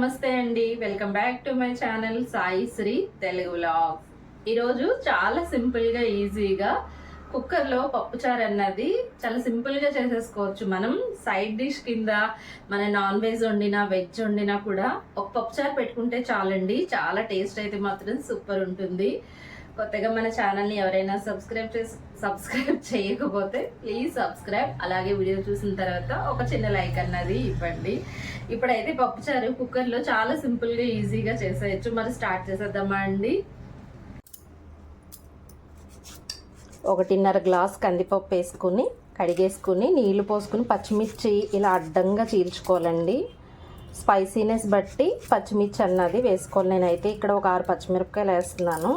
నమస్తే అండి. Welcome back to my channel Sai Sri Telugu vlog. ఈరోజు చాలా సింపుల్గా ఈజీగా కుక్కర్లో పప్పుచారు అన్నది చాలా సింపుల్గా చేసేసుకోవచ్చు. మనం సైడ్ డిష్ కింద మన నాన్ వెజ్ వండినా వెజ్ వండినా కూడా ఒక పప్పుచారు పెట్టుకుంటే చాలండి. చాలా టేస్ట్ అయితే మాత్రం సూపర్ ఉంటుంది. కొత్తగా మన ఛానల్ని ఎవరైనా సబ్స్క్రైబ్ చేసి సబ్స్క్రైబ్ చేయకపోతే ప్లీజ్ సబ్స్క్రైబ్ అలాగే వీడియో చూసిన తర్వాత ఒక చిన్న లైక్ అన్నది ఇవ్వండి. ఇప్పుడైతే పప్పుచారు కుక్కర్లో చాలా సింపుల్గా ఈజీగా చేసేయచ్చు. మరి స్టార్ట్ చేసేద్దామా అండి? ఒకటిన్నర గ్లాస్ కందిపప్పు వేసుకుని కడిగేసుకుని నీళ్ళు పోసుకుని పచ్చిమిర్చి ఇలా అడ్డంగా చీల్చుకోవాలండి. స్పైసీనెస్ బట్టి పచ్చిమిర్చి అన్నది వేసుకోవాలి. నేనైతే ఇక్కడ ఒక ఆరు పచ్చిమిరపకాయలు వేస్తున్నాను.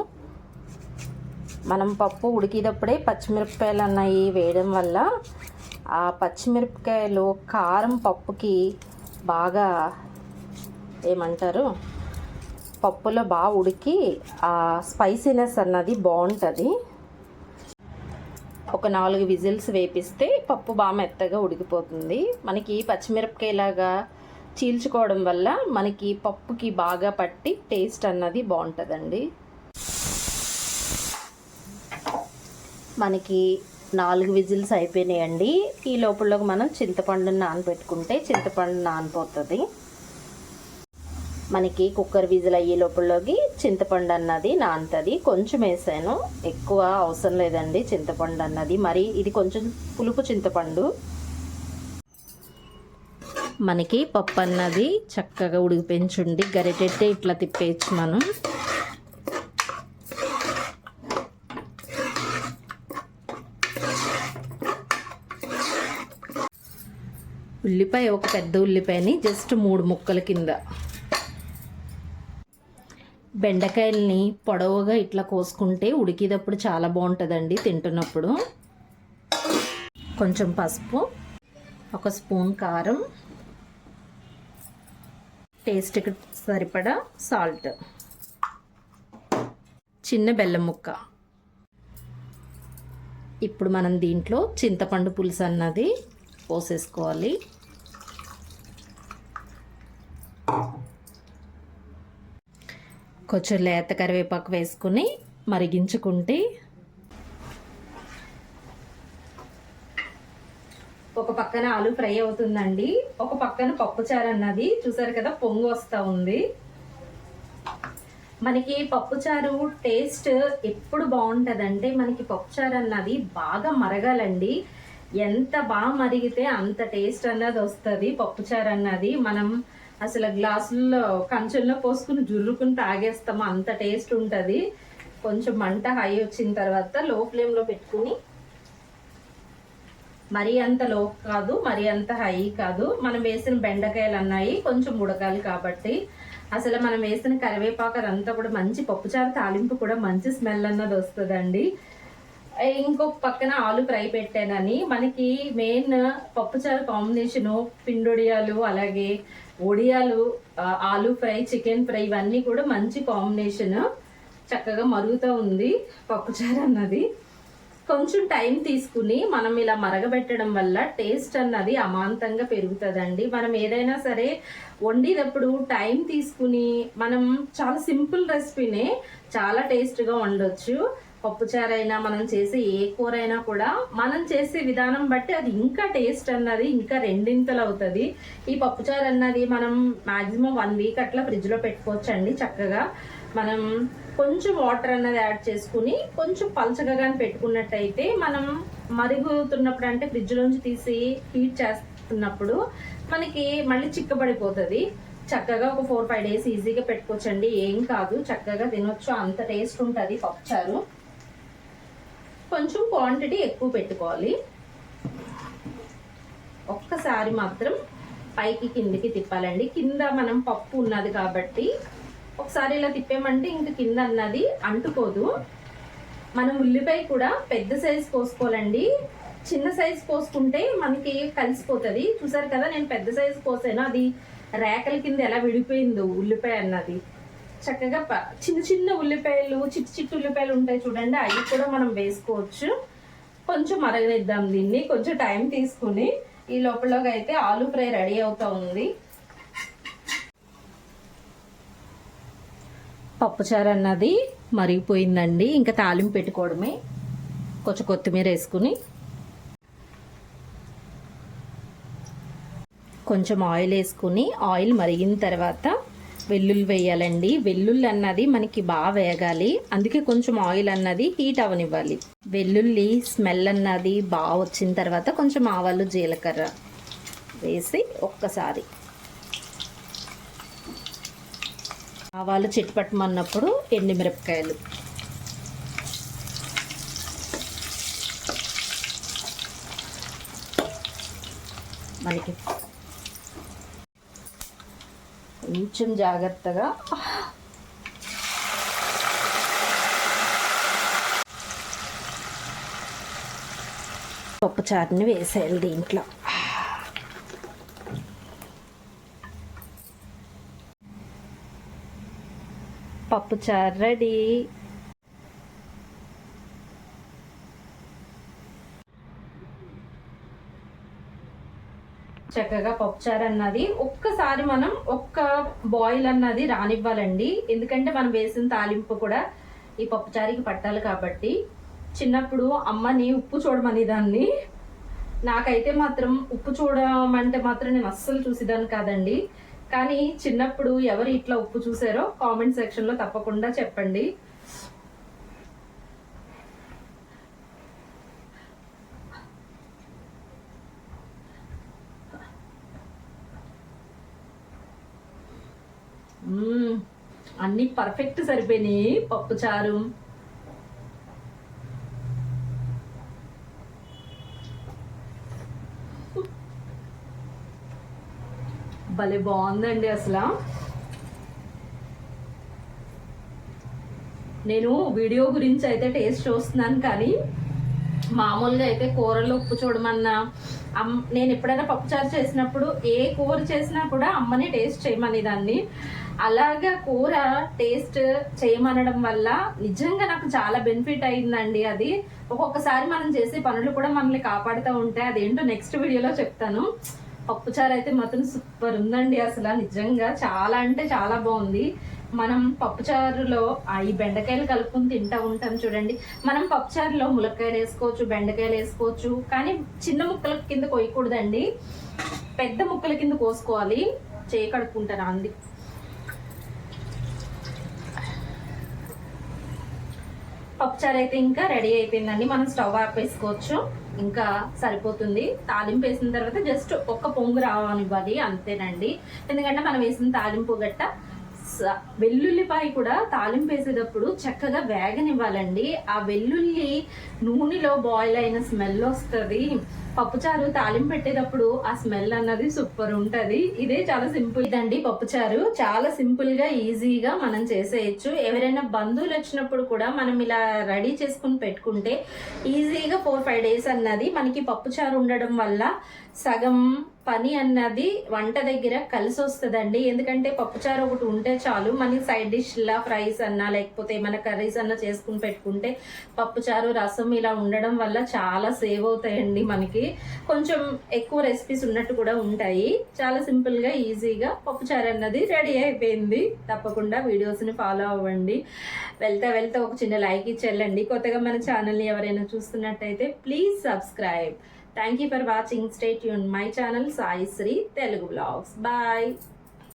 మనం పప్పు ఉడికేటప్పుడే పచ్చిమిరపకాయలు అన్నవి వేయడం వల్ల ఆ పచ్చిమిరపకాయలు కారం పప్పుకి బాగా ఏమంటారు? పప్పులో బాగా ఉడికి ఆ స్పైసీనెస్ అన్నది బాగుంటుంది. ఒక నాలుగు విజిల్స్ వేపిస్తే పప్పు బాగా మెత్తగా ఉడికిపోతుంది. మనకి పచ్చిమిరపకాయలాగా చీల్చుకోవడం వల్ల మనకి పప్పుకి బాగా పట్టి టేస్ట్ అన్నది బాగుంటుందండి. మనకి నాలుగు విజిల్స్ అయిపోయినాయండి. ఈ లోపలకి మనం చింతపండుని నానబెట్టుకుంటే చింతపండు నానిపోతుంది. మనకి కుక్కర్ విజిల్ అయ్యే లోపలలోకి చింతపండు అన్నది నానుతుంది. కొంచెం వేసాను. ఎక్కువ అవసరం లేదండి చింతపండు అన్నది. మరి ఇది కొంచెం పులుపు చింతపండు. మనకి పప్పు అన్నది చక్కగా ఉడికిపించుండి గరిటెట్టే ఇట్లా తిప్పేయచ్చు మనం. ఉల్లిపాయ ఒక పెద్ద ఉల్లిపాయని జస్ట్ మూడు ముక్కల కింద. బెండకాయల్ని పొడవుగా ఇట్లా కోసుకుంటే ఉడికేటప్పుడు చాలా బాగుంటుందండి తింటున్నప్పుడు. కొంచెం పసుపు ఒక స్పూన్ కారం టేస్ట్కి సరిపడా సాల్ట్ చిన్న బెల్లం ముక్క. ఇప్పుడు మనం దీంట్లో చింతపండు పులుసు అన్నది పోసేసుకోవాలి. కొంచెం లేత కరివేపాకు వేసుకుని మరిగించుకుంటే ఒక పక్కన ఆలు ఫ్రై అవుతుందండి. ఒక పక్కన పప్పుచారు అన్నది. చూసారు కదా పొంగు వస్తూ ఉంది. మనకి పప్పుచారు టేస్ట్ ఎప్పుడు బాగుంటుందంటే మనకి పప్పుచారు అన్నది బాగా మరగాలండి. ఎంత బాగా మరిగితే అంత టేస్ట్ అన్నది వస్తుంది పప్పుచారు అన్నది. మనం అసలు గ్లాసుల్లో కంచెల్లో పోసుకుని జుర్రుకుని తాగేస్తాము అంత టేస్ట్ ఉంటుంది. కొంచెం మంట హై వచ్చిన తర్వాత లో ఫ్లేమ్లో పెట్టుకుని మరీ అంత లో కాదు మరీ అంత హై కాదు. మనం వేసిన బెండకాయలు అన్నాయి కొంచెం ఉడకాలి కాబట్టి. అసలు మనం వేసిన కరివేపాకు అదంతా కూడా మంచి పప్పుచారు తాలింపు కూడా మంచి స్మెల్ అన్నది వస్తుందండి. ఇంకొక పక్కన ఆలు ఫ్రై పెట్టానని. మనకి మెయిన్ పప్పుచారు కాంబినేషను పిండొడియాలు అలాగే ఒడియాలు ఆలు ఫ్రై చికెన్ ఫ్రై ఇవన్నీ కూడా మంచి కాంబినేషన్. చక్కగా మరుగుతూ ఉంది పప్పుచారు అన్నది. కొంచెం టైం తీసుకుని మనం ఇలా మరగబెట్టడం వల్ల టేస్ట్ అన్నది అమాంతంగా పెరుగుతుందండి. మనం ఏదైనా సరే వండేటప్పుడు టైం తీసుకుని మనం చాలా సింపుల్ రెసిపీనే చాలా టేస్ట్గా వండొచ్చు. పప్పుచారైనా మనం చేసే ఏ కూర అయినా కూడా మనం చేసే విధానం బట్టి అది ఇంకా టేస్ట్ అన్నది ఇంకా రెండింతలు అవుతుంది. ఈ పప్పుచారు అన్నది మనం మాక్సిమం వన్ వీక్ అట్లా ఫ్రిడ్జ్లో పెట్టుకోవచ్చండి చక్కగా. మనం కొంచెం వాటర్ అన్నది యాడ్ చేసుకుని కొంచెం పలచగా కానీ పెట్టుకున్నట్టయితే మనం మరుగుతున్నప్పుడు అంటే ఫ్రిడ్జ్లోంచి తీసి హీట్ చేస్తున్నప్పుడు మనకి మళ్ళీ చిక్కబడిపోతుంది. చక్కగా ఒక ఫోర్ ఫైవ్ డేస్ ఈజీగా పెట్టుకోవచ్చండి. ఏం కాదు చక్కగా తినొచ్చు. అంత టేస్ట్ ఉంటుంది పప్పుచారు. కొంచెం క్వాంటిటీ ఎక్కువ పెట్టుకోవాలి. ఒక్కసారి మాత్రం పైకి కిందికి తిప్పాలండి. కింద మనం పప్పు ఉన్నది కాబట్టి ఒకసారి ఇలా తిప్పామంటే ఇంక కింద అన్నది అంటుకోదు. మనం ఉల్లిపాయ కూడా పెద్ద సైజు కోసుకోవాలండి. చిన్న సైజ్ కోసుకుంటే మనకి కలిసిపోతుంది. చూసారు కదా నేను పెద్ద సైజు కోసాను. అది రేకల కింద ఎలా విడిపోయిందో ఉల్లిపాయ అన్నది. చక్కగా చిన్న చిన్న ఉల్లిపాయలు చిట్టి చిట్టి ఉల్లిపాయలు ఉంటాయి చూడండి అవి కూడా మనం వేసుకోవచ్చు. కొంచెం మరగనిద్దాం దీన్ని కొంచెం టైం తీసుకుని. ఈ లోపలగా అయితే ఆలు ఫ్రై రెడీ అవుతా ఉంది. పప్పుచారు అన్నది మరిగిపోయిందండి ఇంకా తాలింపు పెట్టుకోవడమే. కొంచెం కొత్తిమీర వేసుకుని. కొంచెం ఆయిల్ వేసుకుని ఆయిల్ మరిగిన తర్వాత వెల్లుల్లి వేయాలండి. వెల్లుల్లి అన్నది మనకి బాగా వేగాలి. అందుకే కొంచెం ఆయిల్ అన్నది హీట్ అవనివ్వాలి. వెల్లుల్లి స్మెల్ అన్నది బాగా వచ్చిన తర్వాత కొంచెం ఆవాలు జీలకర్ర వేసి ఒక్కసారి ఆవాలు చిట్పట్టమన్నప్పుడు ఎండుమిరపకాయలు. మనకి కొంచెం జాగ్రత్తగా. పప్పు చారుని వేసేయాలి దీంట్లో. పప్పు చారు రెడీ. చక్కగా పప్పుచారు అన్నది ఒక్కసారి మనం ఒక్క బాయిల్ అన్నది రానివ్వాలండి. ఎందుకంటే మనం వేసిన తాలింపు కూడా ఈ పప్పుచారికి పట్టాలి కాబట్టి. చిన్నప్పుడు అమ్మని ఉప్పు చూడమని దాన్ని నాకైతే మాత్రం ఉప్పు చూడమంటే మాత్రం నేను అస్సలు చూసేదాన్ని కాదండి. కానీ చిన్నప్పుడు ఎవరు ఇట్లా ఉప్పు చూసారో కామెంట్ సెక్షన్లో తప్పకుండా చెప్పండి. అన్ని పర్ఫెక్ట్ సరిపోయినాయి. పప్పు చారు. భలే బాగుందండి అసలు. నేను వీడియో గురించి అయితే టేస్ట్ చూస్తున్నాను కానీ మామూలుగా అయితే కూరలో ఉప్పు చూడమన్నా అమ్ నేను ఎప్పుడైనా పప్పుచారు చేసినప్పుడు ఏ కూర చేసినా కూడా అమ్మని టేస్ట్ చేయమని దాన్ని అలాగా కూర టేస్ట్ చేయమనడం వల్ల నిజంగా నాకు చాలా బెనిఫిట్ అయిందండి అది. ఒక్కొక్కసారి మనం చేసే పనులు కూడా మనల్ని కాపాడుతూ ఉంటాయి. అదేంటో నెక్స్ట్ వీడియోలో చెప్తాను. పప్పుచారు అయితే మాత్రం సూపర్ ఉందండి అసలు. నిజంగా చాలా అంటే చాలా బాగుంది. మనం పప్పుచారులో ఈ బెండకాయలు కలుపుకొని తింటా ఉంటాం చూడండి. మనం పప్పుచారులో ములక్కాయలు వేసుకోవచ్చు బెండకాయలు వేసుకోవచ్చు కానీ చిన్న ముక్కల కింద కొయ్యకూడదండి. పెద్ద ముక్కల కింద కోసుకోవాలి. చేయి కడుక్కుంటాను అంది. పప్పుచారు అయితే ఇంకా రెడీ అయిపోయిందండి. మనం స్టవ్ ఆపేసుకోవచ్చు ఇంకా సరిపోతుంది. తాలింపు వేసిన తర్వాత జస్ట్ ఒక్క పొంగు రావనివ్వాలి అంతేనండి. ఎందుకంటే మనం వేసిన తాలింపు గట్ట వెల్లుల్లిపాయ కూడా తాలింపు వేసేటప్పుడు చక్కగా వేగనివ్వాలండి. ఆ వెల్లుల్లి నూనెలో బాయిల్ అయిన స్మెల్ వస్తుంది. పప్పుచారు తాలింపు పెట్టేటప్పుడు ఆ స్మెల్ అన్నది సూపర్ ఉంటుంది. ఇదే చాలా సింపుల్ ఇదండి పప్పుచారు. చాలా సింపుల్గా ఈజీగా మనం చేసేయచ్చు. ఎవరైనా బంధువులు వచ్చినప్పుడు కూడా మనం ఇలా రెడీ చేసుకుని పెట్టుకుంటే ఈజీగా ఫోర్ ఫైవ్ డేస్ అన్నది మనకి పప్పుచారు ఉండడం వల్ల సగం పని అన్నది వంట దగ్గర కలిసి వస్తుందండి ఎందుకంటే పప్పుచారు ఒకటి ఉంటే చాలు. మనకి సైడ్ డిష్లా ఫ్రైస్ అన్నా లేకపోతే ఏమైనా కర్రీస్ అన్నా చేసుకుని పెట్టుకుంటే పప్పుచారు రసం ఇలా ఉండడం వల్ల చాలా సేవ్ అవుతాయండి మనకి. కొంచెం ఎక్కువ రెసిపీస్ ఉన్నట్టు కూడా ఉంటాయి. చాలా సింపుల్గా ఈజీగా పప్పుచారు అన్నది రెడీ అయిపోయింది. తప్పకుండా వీడియోస్ని ఫాలో అవ్వండి. వెళ్తా వెళ్తా ఒక చిన్న లైక్ ఇచ్చేళ్ళండి. కొత్తగా మన ఛానల్ని ఎవరైనా చూస్తున్నట్టయితే please subscribe. Thank you for watching stay Yoon my channel Sai Sri Telugu vlogs bye